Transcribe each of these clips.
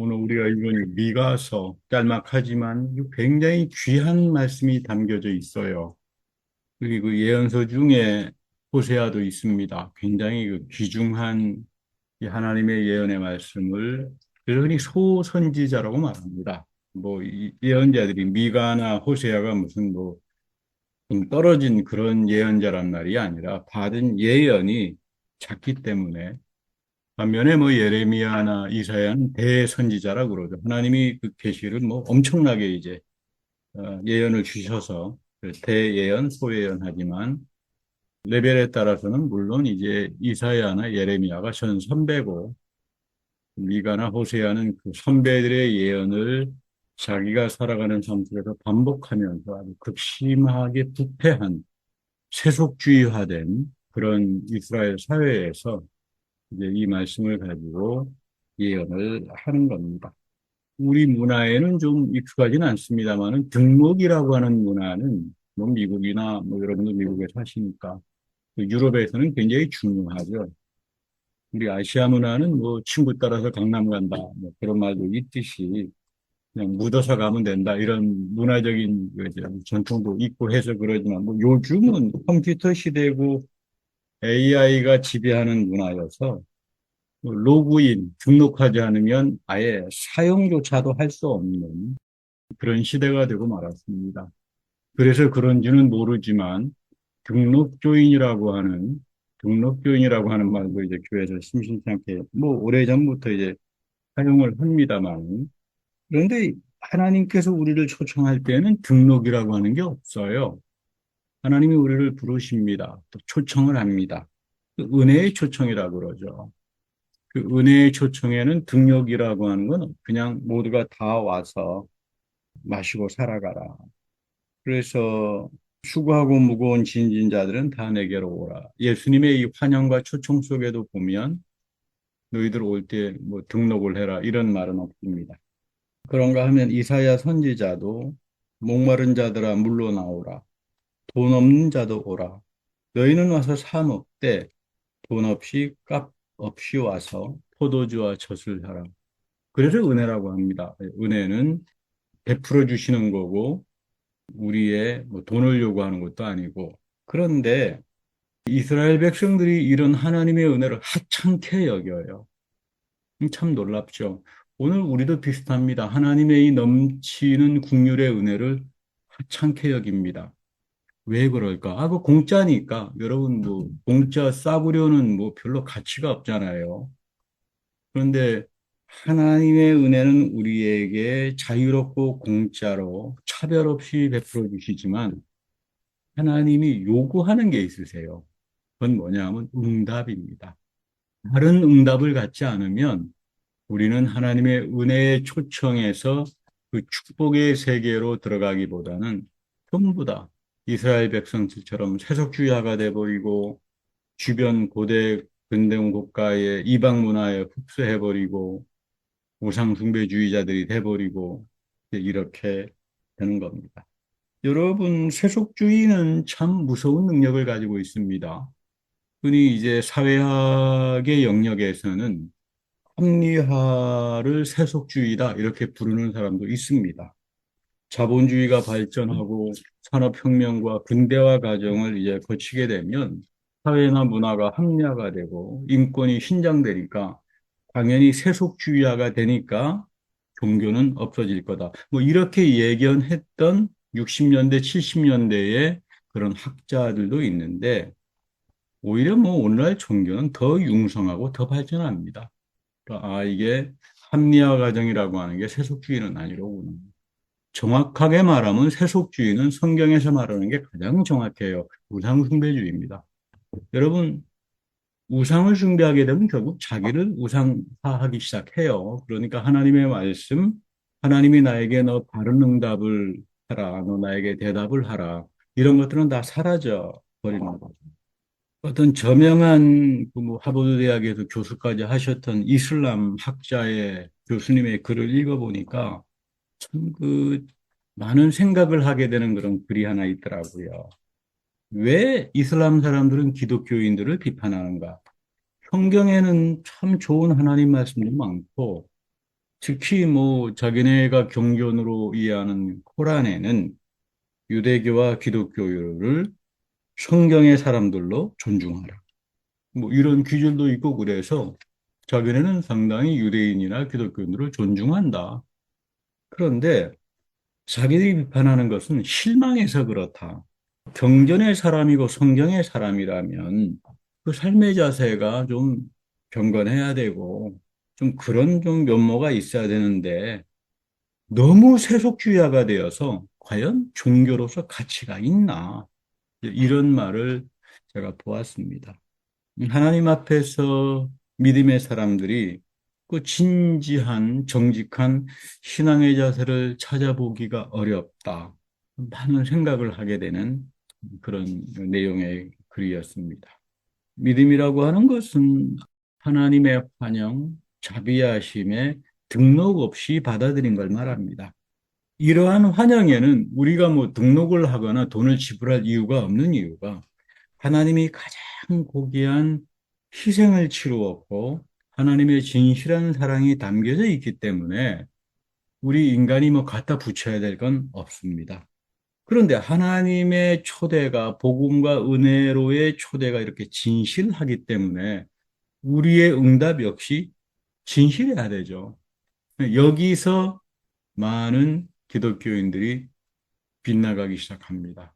오늘 우리가 읽은 미가서 짤막하지만 굉장히 귀한 말씀이 담겨져 있어요. 그리고 그 예언서 중에 호세아도 있습니다. 굉장히 그 귀중한 이 하나님의 예언의 말씀을 그러니 소선지자라고 말합니다. 뭐이 예언자들이 미가나 호세아가 무슨 뭐 좀 떨어진 그런 예언자란 말이 아니라 받은 예언이 작기 때문에 반면에 뭐 예레미야나 이사야는 대선지자라 그러죠. 하나님이 그 계시를 뭐 엄청나게 이제 어, 예언을 주셔서 그 대예언, 소예언 하지만 레벨에 따라서는 물론 이제 이사야나 예레미야가 전 선배고 미가나 호세아는 그 선배들의 예언을 자기가 살아가는 삶 속에서 반복하면서 아주 극심하게 부패한 세속주의화된 그런 이스라엘 사회에서 이제 이 말씀을 가지고 예언을 하는 겁니다. 우리 문화에는 좀 익숙하지는 않습니다만은 등록이라고 하는 문화는 뭐 미국이나 뭐 여러분도 미국에 사시니까 그 유럽에서는 굉장히 중요하죠. 우리 아시아 문화는 뭐 친구 따라서 강남 간다 뭐 그런 말도 있듯이 그냥 묻어서 가면 된다 이런 문화적인 전통도 있고 해서 그러지만 뭐 요즘은 컴퓨터 시대고 AI가 지배하는 문화여서 뭐 로그인, 등록하지 않으면 아예 사용조차도 할 수 없는 그런 시대가 되고 말았습니다. 그래서 그런지는 모르지만 등록조인이라고 하는 등록조인이라고 하는 말도 이제 교회에서 심심찮게 뭐 오래전부터 이제 사용을 합니다만 그런데 하나님께서 우리를 초청할 때는 등록이라고 하는 게 없어요. 하나님이 우리를 부르십니다. 또 초청을 합니다. 그 은혜의 초청이라고 그러죠. 그 은혜의 초청에는 등록이라고 하는 건 그냥 모두가 다 와서 마시고 살아가라. 그래서 수고하고 무거운 진진자들은 다 내게로 오라. 예수님의 이 환영과 초청 속에도 보면 너희들 올 때 뭐 등록을 해라 이런 말은 없습니다. 그런가 하면 이사야 선지자도 목마른 자들아 물러나오라. 돈 없는 자도 오라. 너희는 와서 사 먹되 돈 없이 값 없이 와서 포도주와 젖을 하라. 그래서 은혜라고 합니다. 은혜는 베풀어 주시는 거고 우리의 뭐 돈을 요구하는 것도 아니고 그런데 이스라엘 백성들이 이런 하나님의 은혜를 하찮게 여겨요. 참 놀랍죠. 오늘 우리도 비슷합니다. 하나님의 이 넘치는 국률의 은혜를 하찮게 여깁니다. 왜 그럴까? 아, 그 공짜니까. 여러분, 뭐, 공짜 싸구려는 뭐 별로 가치가 없잖아요. 그런데 하나님의 은혜는 우리에게 자유롭고 공짜로 차별 없이 베풀어 주시지만 하나님이 요구하는 게 있으세요. 그건 뭐냐면 응답입니다. 다른 응답을 갖지 않으면 우리는 하나님의 은혜의 초청에서 그 축복의 세계로 들어가기보다는 전부 다 이스라엘 백성들처럼 세속주의화가 돼버리고 주변 고대 근대국 국가의 이방 문화에 흡수해버리고 우상 숭배주의자들이 돼버리고 이렇게 되는 겁니다. 여러분, 세속주의는 참 무서운 능력을 가지고 있습니다. 흔히 이제 사회학의 영역에서는 합리화를 세속주의다 이렇게 부르는 사람도 있습니다. 자본주의가 발전하고 산업혁명과 근대화 과정을 이제 거치게 되면 사회나 문화가 합리화가 되고 인권이 신장되니까 당연히 세속주의화가 되니까 종교는 없어질 거다. 뭐 이렇게 예견했던 60년대, 70년대의 그런 학자들도 있는데 오히려 뭐 오늘날 종교는 더 융성하고 더 발전합니다. 그러니까 아 이게 합리화 과정이라고 하는 게 세속주의는 아니로구나. 정확하게 말하면 세속주의는 성경에서 말하는 게 가장 정확해요. 우상숭배주의입니다. 여러분, 우상을 숭배하게 되면 결국 자기를 우상화하기 시작해요. 그러니까 하나님의 말씀, 하나님이 나에게 너 바른 응답을 하라, 너 나에게 대답을 하라. 이런 것들은 다 사라져 버리는 거죠. 어떤 저명한 그 뭐 하버드 대학에서 교수까지 하셨던 이슬람 학자의 교수님의 글을 읽어보니까 참 그 많은 생각을 하게 되는 그런 글이 하나 있더라고요. 왜 이슬람 사람들은 기독교인들을 비판하는가? 성경에는 참 좋은 하나님 말씀도 많고 특히 뭐 자기네가 경전으로 이해하는 코란에는 유대교와 기독교를 성경의 사람들로 존중하라. 뭐 이런 기준도 있고 그래서 자기네는 상당히 유대인이나 기독교인들을 존중한다. 그런데 자기들이 비판하는 것은 실망해서 그렇다. 경전의 사람이고 성경의 사람이라면 그 삶의 자세가 좀 경건해야 되고 좀 그런 좀 면모가 있어야 되는데 너무 세속주의화가 되어서 과연 종교로서 가치가 있나? 이런 말을 제가 보았습니다. 하나님 앞에서 믿음의 사람들이 그 진지한 정직한 신앙의 자세를 찾아보기가 어렵다. 많은 생각을 하게 되는 그런 내용의 글이었습니다. 믿음이라고 하는 것은 하나님의 환영, 자비하심에 등록 없이 받아들인 걸 말합니다. 이러한 환영에는 우리가 뭐 등록을 하거나 돈을 지불할 이유가 없는 이유가 하나님이 가장 고귀한 희생을 치루었고 하나님의 진실한 사랑이 담겨져 있기 때문에 우리 인간이 뭐 갖다 붙여야 될 건 없습니다. 그런데 하나님의 초대가 복음과 은혜로의 초대가 이렇게 진실하기 때문에 우리의 응답 역시 진실해야 되죠. 여기서 많은 기독교인들이 빗나가기 시작합니다.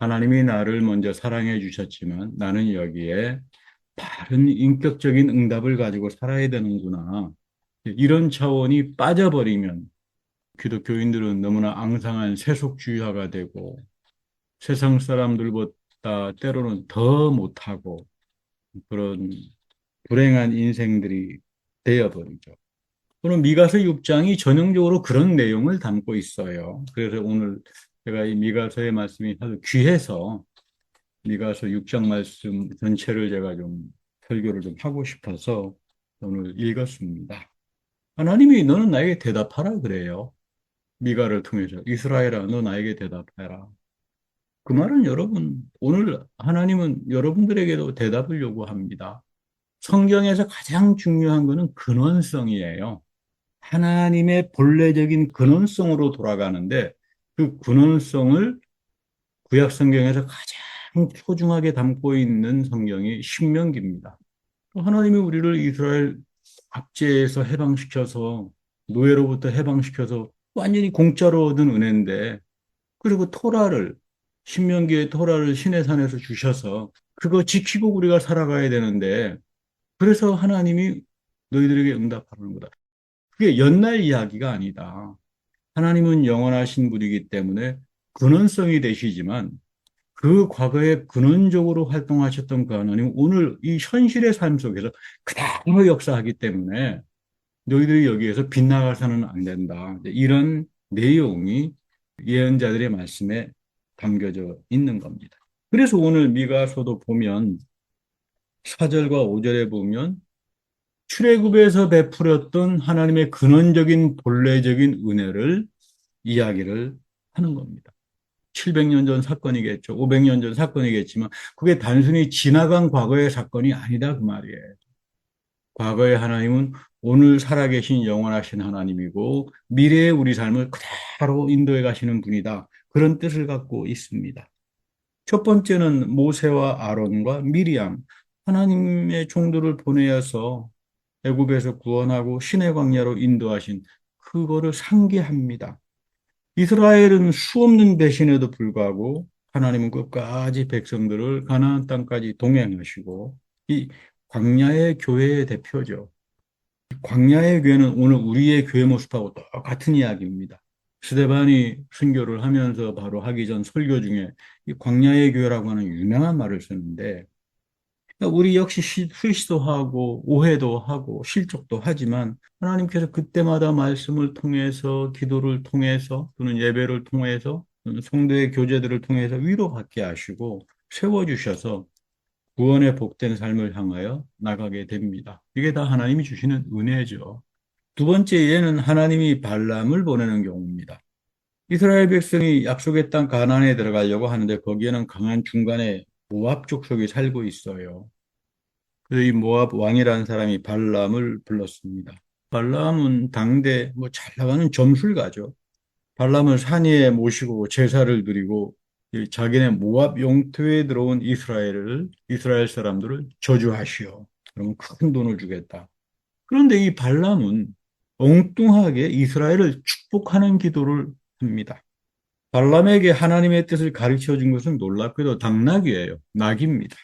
하나님이 나를 먼저 사랑해 주셨지만 나는 여기에 바른 인격적인 응답을 가지고 살아야 되는구나. 이런 차원이 빠져버리면 기독교인들은 너무나 앙상한 세속주의화가 되고 세상 사람들보다 때로는 더 못하고 그런 불행한 인생들이 되어버리죠. 또는 미가서 6장이 전형적으로 그런 내용을 담고 있어요. 그래서 오늘 제가 이 미가서의 말씀이 아주 귀해서 미가서 6장 말씀 전체를 제가 좀 설교를 좀 하고 싶어서 오늘 읽었습니다. 하나님이 너는 나에게 대답하라 그래요. 미가를 통해서 이스라엘아 너 나에게 대답해라. 그 말은 여러분 오늘 하나님은 여러분들에게도 대답을 요구합니다. 성경에서 가장 중요한 것은 근원성이에요. 하나님의 본래적인 근원성으로 돌아가는데 그 근원성을 구약 성경에서 가장 소중하게 담고 있는 성경이 신명기입니다. 하나님이 우리를 이스라엘 압제에서 해방시켜서 노예로부터 해방시켜서 완전히 공짜로 얻은 은혜인데 그리고 토라를 신명기의 토라를 신의 산에서 주셔서 그거 지키고 우리가 살아가야 되는데 그래서 하나님이 너희들에게 응답하는 거다. 그게 옛날 이야기가 아니다. 하나님은 영원하신 분이기 때문에 근원성이 되시지만 그 과거에 근원적으로 활동하셨던 그 하나님 오늘 이 현실의 삶 속에서 그대로 역사하기 때문에 너희들이 여기에서 빗나가서는 안 된다. 이런 내용이 예언자들의 말씀에 담겨져 있는 겁니다. 그래서 오늘 미가서도 보면 4절과 5절에 보면 출애굽에서 베풀었던 하나님의 근원적인 본래적인 은혜를 이야기를 하는 겁니다. 700년 전 사건이겠죠. 500년 전 사건이겠지만 그게 단순히 지나간 과거의 사건이 아니다 그 말이에요. 과거의 하나님은 오늘 살아계신 영원하신 하나님이고 미래의 우리 삶을 그대로 인도해 가시는 분이다. 그런 뜻을 갖고 있습니다. 첫 번째는 모세와 아론과 미리암 하나님의 종들을 보내어서 애굽에서 구원하고 신의 광야로 인도하신 그거를 상기합니다. 이스라엘은 수없는 배신에도 불구하고 하나님은 끝까지 백성들을 가나안 땅까지 동행하시고 이 광야의 교회의 대표죠. 광야의 교회는 오늘 우리의 교회 모습하고 똑같은 이야기입니다. 스데반이 순교를 하면서 바로 하기 전 설교 중에 이 광야의 교회라고 하는 유명한 말을 쓰는데 우리 역시 실수도 하고 오해도 하고 실족도 하지만 하나님께서 그때마다 말씀을 통해서 기도를 통해서 또는 예배를 통해서 성도의 교제들을 통해서 위로받게 하시고 세워주셔서 구원의 복된 삶을 향하여 나가게 됩니다. 이게 다 하나님이 주시는 은혜죠. 두 번째 예는 하나님이 발람을 보내는 경우입니다. 이스라엘 백성이 약속의 땅 가나안에 들어가려고 하는데 거기에는 강한 중간에 모압 족속이 살고 있어요. 그래서 이 모압 왕이라는 사람이 발람을 불렀습니다. 발람은 당대 뭐 잘 나가는 점술가죠. 발람을 산 위에 모시고 제사를 드리고 이 자기네 모압 영토에 들어온 이스라엘을 이스라엘 사람들을 저주하시오. 그럼 큰 돈을 주겠다. 그런데 이 발람은 엉뚱하게 이스라엘을 축복하는 기도를 합니다. 발람에게 하나님의 뜻을 가르쳐 준 것은 놀랍게도 당나귀예요. 낙입니다.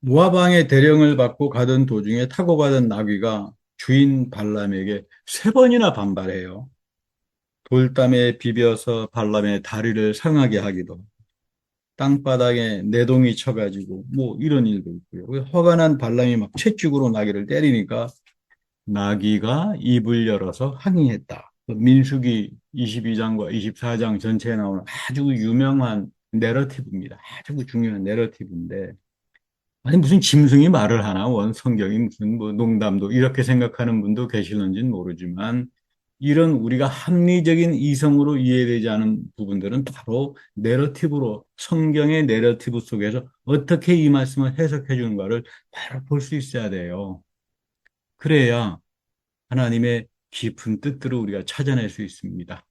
모압 왕의 대령을 받고 가던 도중에 타고 가던 나귀가 주인 발람에게 세 번이나 반발해요. 돌담에 비벼서 발람의 다리를 상하게 하기도, 땅바닥에 내동이 쳐가지고 뭐 이런 일도 있고요. 화가 난 발람이 막 채찍으로 나귀를 때리니까 나귀가 입을 열어서 항의했다. 그 민수기 22장과 24장 전체에 나오는 아주 유명한 내러티브입니다. 아주 중요한 내러티브인데 아니 무슨 짐승이 말을 하나 원 성경이 무슨 뭐 농담도 이렇게 생각하는 분도 계시는지는 모르지만 이런 우리가 합리적인 이성으로 이해되지 않은 부분들은 바로 내러티브로 성경의 내러티브 속에서 어떻게 이 말씀을 해석해 주는가를 바로 볼 수 있어야 돼요. 그래야 하나님의 깊은 뜻들을 우리가 찾아낼 수 있습니다.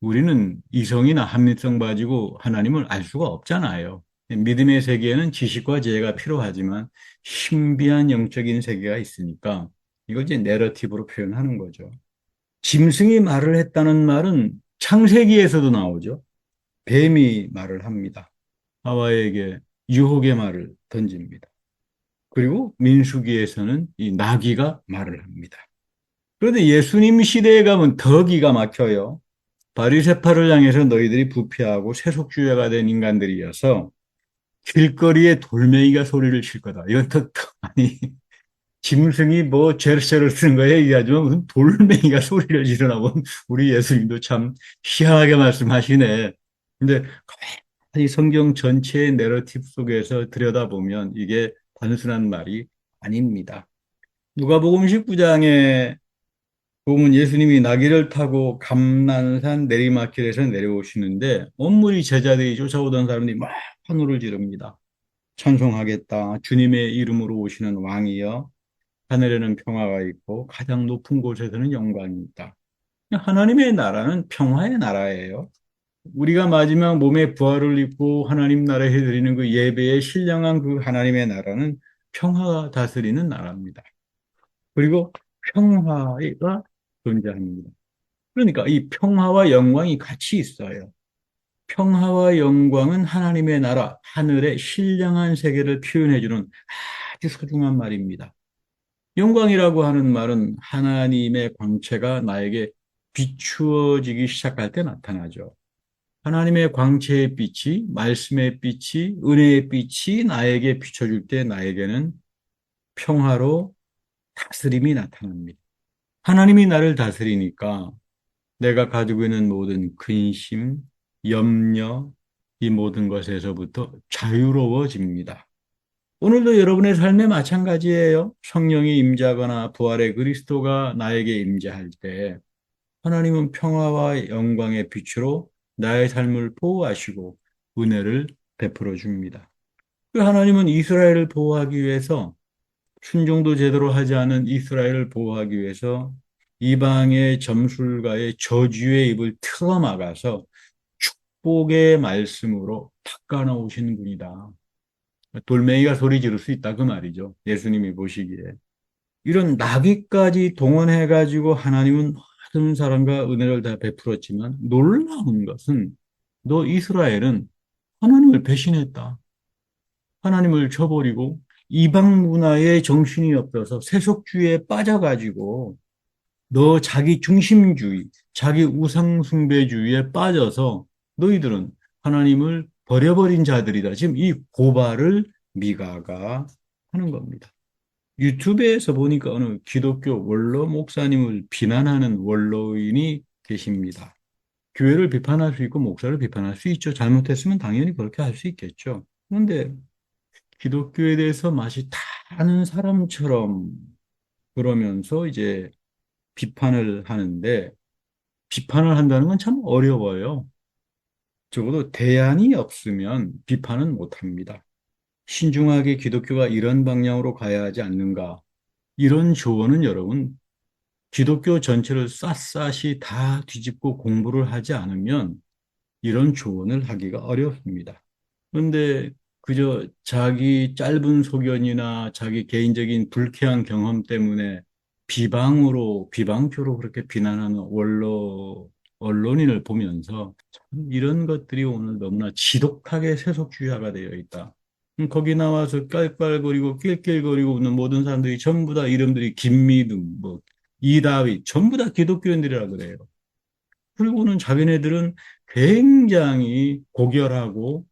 우리는 이성이나 합리성 가지고 하나님을 알 수가 없잖아요. 믿음의 세계에는 지식과 지혜가 필요하지만 신비한 영적인 세계가 있으니까 이걸 이제 내러티브로 표현하는 거죠. 짐승이 말을 했다는 말은 창세기에서도 나오죠. 뱀이 말을 합니다. 하와에게 유혹의 말을 던집니다. 그리고 민수기에서는 이 나귀가 말을 합니다. 그런데 예수님 시대에 가면 더 기가 막혀요. 바리새파를 향해서 너희들이 부패하고 세속주의가 된 인간들이어서 길거리에 돌멩이가 소리를 칠 거다. 이건 더, 아니, 짐승이 뭐 제르세를 쓰는 거에 얘기하지만 무슨 돌멩이가 소리를 지르나고 우리 예수님도 참 희한하게 말씀하시네. 근데 이 성경 전체의 내러티브 속에서 들여다보면 이게 단순한 말이 아닙니다. 누가복음 19장에 보면 예수님이 나귀를 타고 감난산 내리막길에서 내려오시는데 온무리 제자들이 쫓아오던 사람들이 막 환호를 지릅니다. 찬송하겠다. 주님의 이름으로 오시는 왕이여. 하늘에는 평화가 있고 가장 높은 곳에서는 영광이 있다. 하나님의 나라는 평화의 나라예요. 우리가 마지막 몸에 부활을 입고 하나님 나라에 드리는 그 예배에 신령한 그 하나님의 나라는 평화가 다스리는 나라입니다. 그리고 평화가 존재합니다. 그러니까 이 평화와 영광이 같이 있어요. 평화와 영광은 하나님의 나라, 하늘의 신령한 세계를 표현해주는 아주 소중한 말입니다. 영광이라고 하는 말은 하나님의 광채가 나에게 비추어지기 시작할 때 나타나죠. 하나님의 광채의 빛이, 말씀의 빛이, 은혜의 빛이 나에게 비춰줄 때 나에게는 평화로 다스림이 나타납니다. 하나님이 나를 다스리니까 내가 가지고 있는 모든 근심, 염려, 이 모든 것에서부터 자유로워집니다. 오늘도 여러분의 삶에 마찬가지예요. 성령이 임재하거나 부활의 그리스도가 나에게 임재할 때 하나님은 평화와 영광의 빛으로 나의 삶을 보호하시고 은혜를 베풀어 줍니다. 그 하나님은 이스라엘을 보호하기 위해서 순종도 제대로 하지 않은 이스라엘을 보호하기 위해서 이방의 점술가의 저주의 입을 틀어 막아서 축복의 말씀으로 닦아놓으신 분이다. 돌멩이가 소리 지를 수 있다 그 말이죠. 예수님이 보시기에. 이런 나귀까지 동원해 가지고 하나님은 모든 사람과 은혜를 다 베풀었지만 놀라운 것은 너 이스라엘은 하나님을 배신했다. 하나님을 저버리고 이방 문화에 정신이 없어서 세속주의에 빠져가지고 너 자기 중심주의, 자기 우상숭배주의에 빠져서 너희들은 하나님을 버려버린 자들이다. 지금 이 고발을 미가가 하는 겁니다. 유튜브에서 보니까 어느 기독교 원로 목사님을 비난하는 원로인이 계십니다. 교회를 비판할 수 있고 목사를 비판할 수 있죠. 잘못했으면 당연히 그렇게 할 수 있겠죠. 그런데 기독교에 대해서 맛이 다 아는 사람처럼 그러면서 이제 비판을 하는데 비판을 한다는 건 참 어려워요. 적어도 대안이 없으면 비판은 못 합니다. 신중하게 기독교가 이런 방향으로 가야 하지 않는가. 이런 조언은 여러분 기독교 전체를 샅샅이 다 뒤집고 공부를 하지 않으면 이런 조언을 하기가 어렵습니다. 그런데 그저 자기 짧은 소견이나 자기 개인적인 불쾌한 경험 때문에 비방으로, 비방표로 그렇게 비난하는 원로, 언론인을 보면서 참 이런 것들이 오늘 너무나 지독하게 세속주의화가 되어 있다. 음, 거기 나와서 깔깔거리고 낄낄거리고 웃는 모든 사람들이 전부 다 이름들이 김미등, 뭐, 이다윗, 전부 다 기독교인들이라 그래요. 그리고는 자기네들은 굉장히 고결하고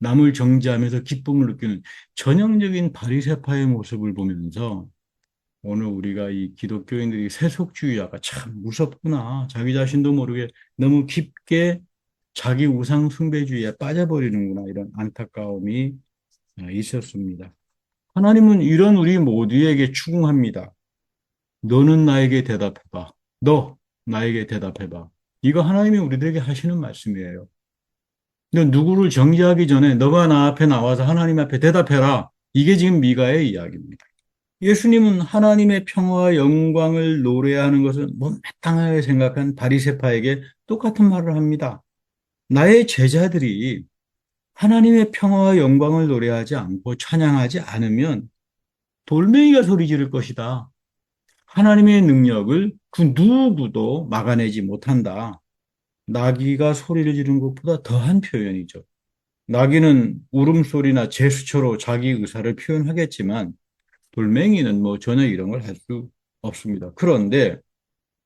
남을 정죄하면서 기쁨을 느끼는 전형적인 바리새파의 모습을 보면서 오늘 우리가 이 기독교인들이 세속주의자가 참 무섭구나. 자기 자신도 모르게 너무 깊게 자기 우상 숭배주의에 빠져버리는구나. 이런 안타까움이 있었습니다. 하나님은 이런 우리 모두에게 추궁합니다. 너는 나에게 대답해봐. 너 나에게 대답해봐. 이거 하나님이 우리들에게 하시는 말씀이에요. 너 누구를 정죄하기 전에 너가 나 앞에 나와서 하나님 앞에 대답해라. 이게 지금 미가의 이야기입니다. 예수님은 하나님의 평화와 영광을 노래하는 것을 못마땅하게 생각한 바리새파에게 똑같은 말을 합니다. 나의 제자들이 하나님의 평화와 영광을 노래하지 않고 찬양하지 않으면 돌멩이가 소리 지를 것이다. 하나님의 능력을 그 누구도 막아내지 못한다. 나귀가 소리를 지르는 것보다 더한 표현이죠. 나귀는 울음소리나 제스처로 자기 의사를 표현하겠지만 돌멩이는 뭐 전혀 이런 걸 할 수 없습니다. 그런데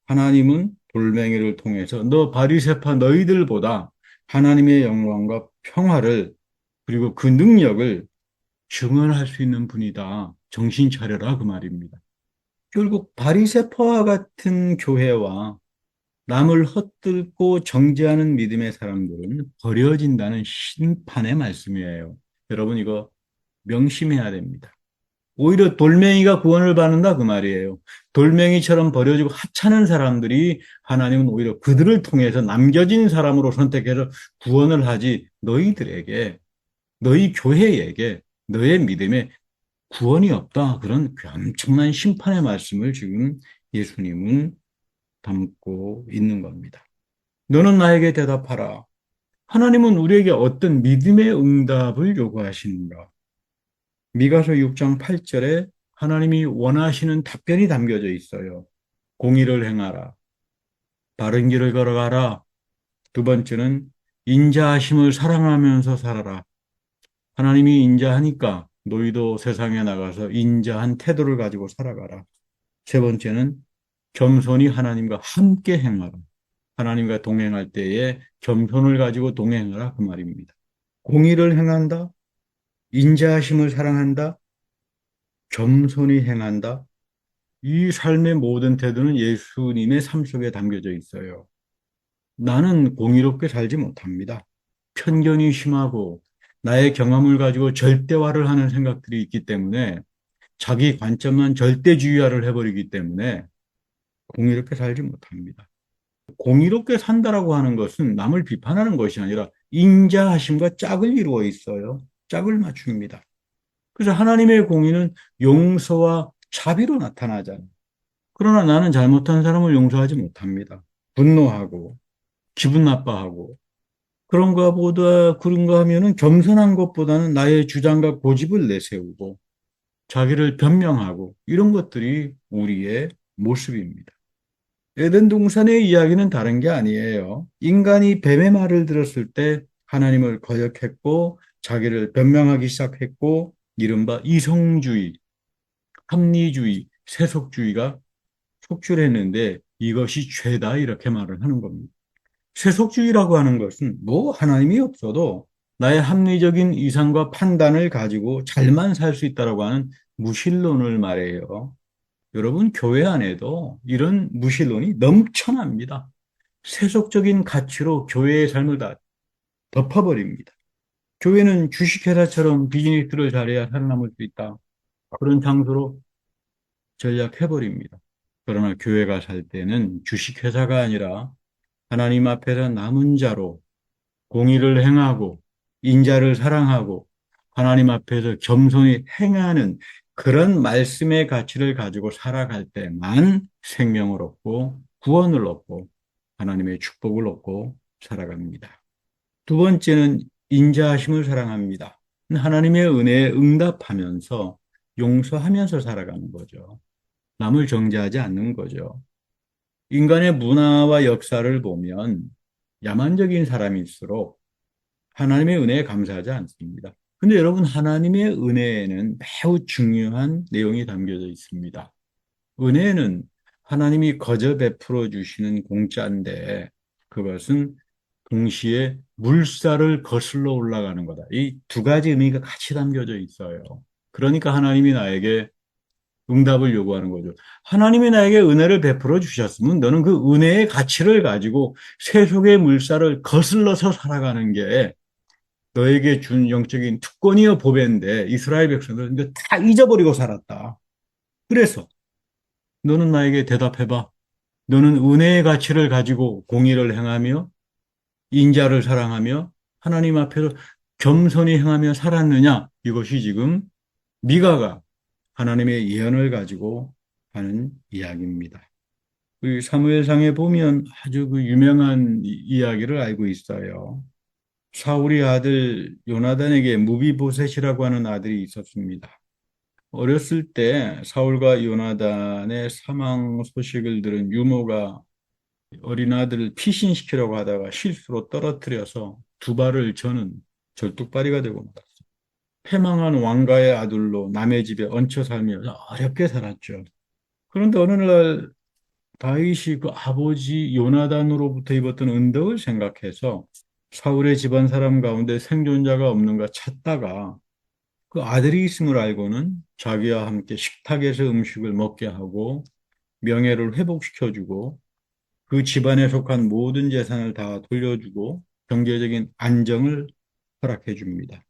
하나님은 돌멩이를 통해서 너 바리새파 너희들보다 하나님의 영광과 평화를 그리고 그 능력을 증언할 수 있는 분이다. 정신 차려라 그 말입니다. 결국 바리새파와 같은 교회와 남을 헛들고 정죄하는 믿음의 사람들은 버려진다는 심판의 말씀이에요. 여러분 이거 명심해야 됩니다. 오히려 돌멩이가 구원을 받는다 그 말이에요. 돌멩이처럼 버려지고 하찮은 사람들이 하나님은 오히려 그들을 통해서 남겨진 사람으로 선택해서 구원을 하지 너희들에게 너희 교회에게 너의 믿음에 구원이 없다. 그런 엄청난 심판의 말씀을 지금 예수님은 담고 있는 겁니다. 너는 나에게 대답하라. 하나님은 우리에게 어떤 믿음의 응답을 요구하시는가? 미가서 6장 8절에 하나님이 원하시는 답변이 담겨져 있어요. 공의를 행하라. 바른 길을 걸어가라. 두 번째는 인자하심을 사랑하면서 살아라. 하나님이 인자하니까 너희도 세상에 나가서 인자한 태도를 가지고 살아가라. 세 번째는 겸손히 하나님과 함께 행하라. 하나님과 동행할 때에 겸손을 가지고 동행하라 그 말입니다. 공의를 행한다. 인자하심을 사랑한다. 겸손히 행한다. 이 삶의 모든 태도는 예수님의 삶 속에 담겨져 있어요. 나는 공의롭게 살지 못합니다. 편견이 심하고 나의 경험을 가지고 절대화를 하는 생각들이 있기 때문에 자기 관점만 절대주의화를 해버리기 때문에 공의롭게 살지 못합니다. 공의롭게 산다라고 하는 것은 남을 비판하는 것이 아니라 인자하심과 짝을 이루어 있어요. 짝을 맞춥니다. 그래서 하나님의 공의는 용서와 자비로 나타나잖아요. 그러나 나는 잘못한 사람을 용서하지 못합니다. 분노하고 기분 나빠하고 그런가 보다 그런가 하면은 겸손한 것보다는 나의 주장과 고집을 내세우고 자기를 변명하고 이런 것들이 우리의 모습입니다. 에덴 동산의 이야기는 다른 게 아니에요. 인간이 뱀의 말을 들었을 때 하나님을 거역했고 자기를 변명하기 시작했고 이른바 이성주의, 합리주의, 세속주의가 속출했는데 이것이 죄다 이렇게 말을 하는 겁니다. 세속주의라고 하는 것은 뭐 하나님이 없어도 나의 합리적인 이상과 판단을 가지고 잘만 살 수 있다라고 하는 무신론을 말해요. 여러분 교회 안에도 이런 무신론이 넘쳐납니다. 세속적인 가치로 교회의 삶을 다 덮어버립니다. 교회는 주식회사처럼 비즈니스를 잘해야 살아남을 수 있다. 그런 장소로 전략해버립니다. 그러나 교회가 살 때는 주식회사가 아니라 하나님 앞에서 남은 자로 공의를 행하고 인자를 사랑하고 하나님 앞에서 겸손히 행하는 그런 말씀의 가치를 가지고 살아갈 때만 생명을 얻고 구원을 얻고 하나님의 축복을 얻고 살아갑니다. 두 번째는 인자하심을 사랑합니다. 하나님의 은혜에 응답하면서 용서하면서 살아가는 거죠. 남을 정죄하지 않는 거죠. 인간의 문화와 역사를 보면 야만적인 사람일수록 하나님의 은혜에 감사하지 않습니다. 근데 여러분, 하나님의 은혜에는 매우 중요한 내용이 담겨져 있습니다. 은혜는 하나님이 거저 베풀어 주시는 공짜인데 그것은 동시에 물살을 거슬러 올라가는 거다. 이 두 가지 의미가 같이 담겨져 있어요. 그러니까 하나님이 나에게 응답을 요구하는 거죠. 하나님이 나에게 은혜를 베풀어 주셨으면 너는 그 은혜의 가치를 가지고 세속의 물살을 거슬러서 살아가는 게 너에게 준 영적인 특권이여 보배인데 이스라엘 백성들은 이거 다 잊어버리고 살았다. 그래서 너는 나에게 대답해봐. 너는 은혜의 가치를 가지고 공의를 행하며 인자를 사랑하며 하나님 앞에서 겸손히 행하며 살았느냐? 이것이 지금 미가가 하나님의 예언을 가지고 하는 이야기입니다. 그 사무엘상에 보면 아주 그 유명한 이야기를 알고 있어요. 사울의 아들 요나단에게 무비보셋이라고 하는 아들이 있었습니다. 어렸을 때 사울과 요나단의 사망 소식을 들은 유모가 어린 아들을 피신시키려고 하다가 실수로 떨어뜨려서 두 발을 저는 절뚝발이가 되고 말았어요. 패망한 왕가의 아들로 남의 집에 얹혀 살며 어렵게 살았죠. 그런데 어느 날 다윗이 그 아버지 요나단으로부터 입었던 은덕을 생각해서 사울의 집안 사람 가운데 생존자가 없는가 찾다가 그 아들이 있음을 알고는 자기와 함께 식탁에서 음식을 먹게 하고 명예를 회복시켜주고 그 집안에 속한 모든 재산을 다 돌려주고 경제적인 안정을 허락해 줍니다.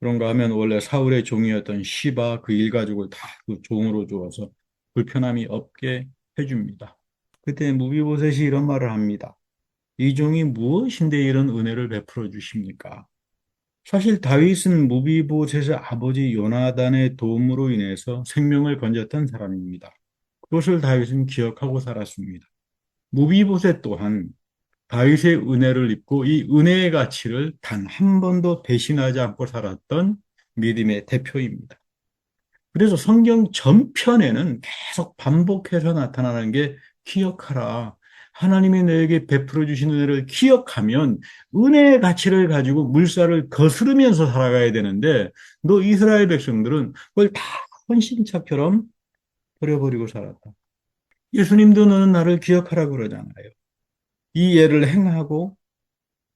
그런가 하면 원래 사울의 종이었던 시바 그 일가족을 다 그 종으로 주어서 불편함이 없게 해줍니다. 그때 무비보셋이 이런 말을 합니다. 이 종이 무엇인데 이런 은혜를 베풀어 주십니까? 사실 다윗은 무비보셋의 아버지 요나단의 도움으로 인해서 생명을 건졌던 사람입니다. 그것을 다윗은 기억하고 살았습니다. 무비보셋 또한 다윗의 은혜를 입고 이 은혜의 가치를 단 한 번도 배신하지 않고 살았던 믿음의 대표입니다. 그래서 성경 전편에는 계속 반복해서 나타나는 게 기억하라. 하나님이 너에게 베풀어 주신 은혜를 기억하면 은혜의 가치를 가지고 물살을 거스르면서 살아가야 되는데 너 이스라엘 백성들은 그걸 다 헌신차처럼 버려버리고 살았다. 예수님도 너는 나를 기억하라 그러잖아요. 이 예를 행하고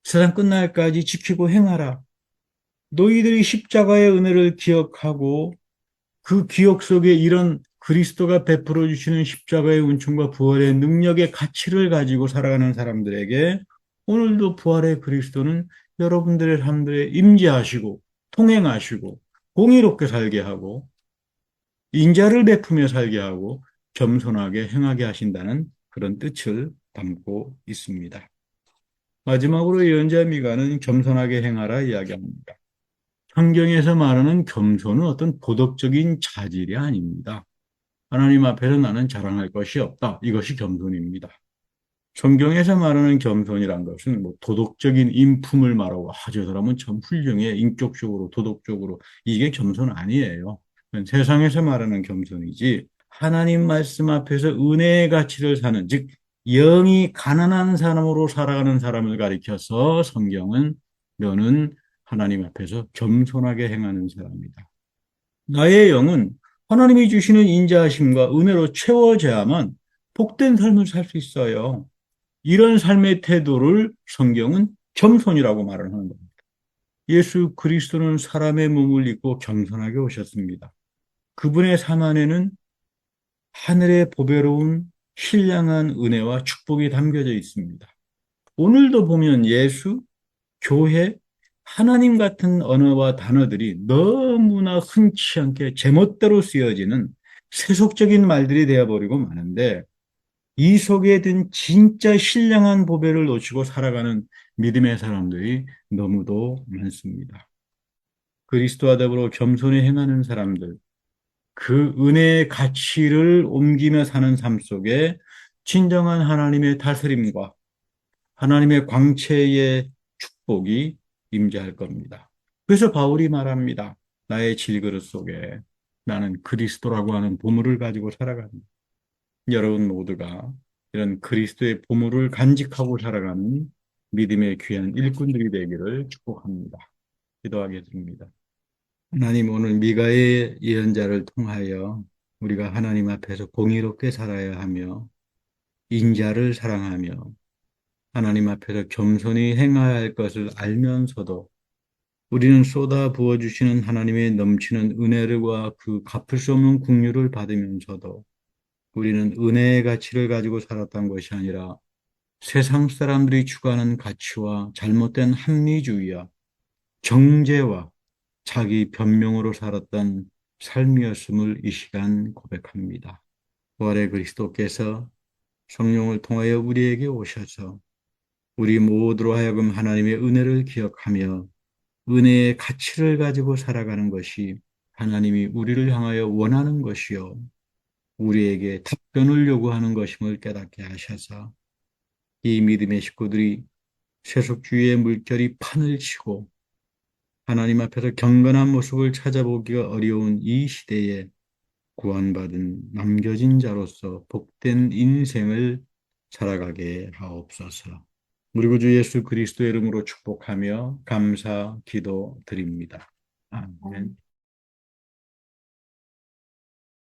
세상 끝날까지 지키고 행하라. 너희들이 십자가의 은혜를 기억하고 그 기억 속에 이런 그리스도가 베풀어 주시는 십자가의 은총과 부활의 능력의 가치를 가지고 살아가는 사람들에게 오늘도 부활의 그리스도는 여러분들의 삶들에 임재하시고 통행하시고 공의롭게 살게 하고 인자를 베푸며 살게 하고 겸손하게 행하게 하신다는 그런 뜻을 담고 있습니다. 마지막으로 예언자 미가는 겸손하게 행하라 이야기합니다. 성경에서 말하는 겸손은 어떤 도덕적인 자질이 아닙니다. 하나님 앞에서 나는 자랑할 것이 없다. 이것이 겸손입니다. 성경에서 말하는 겸손이란 것은 뭐 도덕적인 인품을 말하고 아, 저 사람은 참 훌륭해. 인격적으로, 도덕적으로. 이게 겸손 아니에요. 세상에서 말하는 겸손이지 하나님 말씀 앞에서 은혜의 가치를 사는, 즉, 영이 가난한 사람으로 살아가는 사람을 가리켜서 성경은 너는 하나님 앞에서 겸손하게 행하는 사람이다. 나의 영은 하나님이 주시는 인자하심과 은혜로 채워져야만 복된 삶을 살 수 있어요. 이런 삶의 태도를 성경은 겸손이라고 말을 하는 겁니다. 예수 그리스도는 사람의 몸을 입고 겸손하게 오셨습니다. 그분의 삶 안에는 하늘의 보배로운 신령한 은혜와 축복이 담겨져 있습니다. 오늘도 보면 예수, 교회, 하나님 같은 언어와 단어들이 너무나 흔치 않게 제멋대로 쓰여지는 세속적인 말들이 되어버리고 마는데 이 속에 든 진짜 신령한 보배를 놓치고 살아가는 믿음의 사람들이 너무도 많습니다. 그리스도와 더불어 겸손히 행하는 사람들, 그 은혜의 가치를 옮기며 사는 삶 속에 진정한 하나님의 다스림과 하나님의 광채의 축복이 임재할 겁니다. 그래서 바울이 말합니다. 나의 질그릇 속에 나는 그리스도라고 하는 보물을 가지고 살아간다. 여러분 모두가 이런 그리스도의 보물을 간직하고 살아가는 믿음의 귀한 일꾼들이 되기를 축복합니다. 기도하겠습니다. 하나님 오늘 미가의 예언자를 통하여 우리가 하나님 앞에서 공의롭게 살아야 하며 인자를 사랑하며 하나님 앞에서 겸손히 행해야 할 것을 알면서도 우리는 쏟아 부어 주시는 하나님의 넘치는 은혜와 그 갚을 수 없는 국류를 받으면서도 우리는 은혜의 가치를 가지고 살았던 것이 아니라 세상 사람들이 추구하는 가치와 잘못된 합리주의와 정죄와 자기 변명으로 살았던 삶이었음을 이 시간 고백합니다. 부활의 그리스도께서 성령을 통하여 우리에게 오셔서 우리 모두로 하여금 하나님의 은혜를 기억하며 은혜의 가치를 가지고 살아가는 것이 하나님이 우리를 향하여 원하는 것이요. 우리에게 답변을 요구하는 것임을 깨닫게 하셔서 이 믿음의 식구들이 세속주의의 물결이 판을 치고 하나님 앞에서 경건한 모습을 찾아보기가 어려운 이 시대에 구원받은 남겨진 자로서 복된 인생을 살아가게 하옵소서. 우리 구주 예수 그리스도의 이름으로 축복하며 감사 기도 드립니다. 아멘.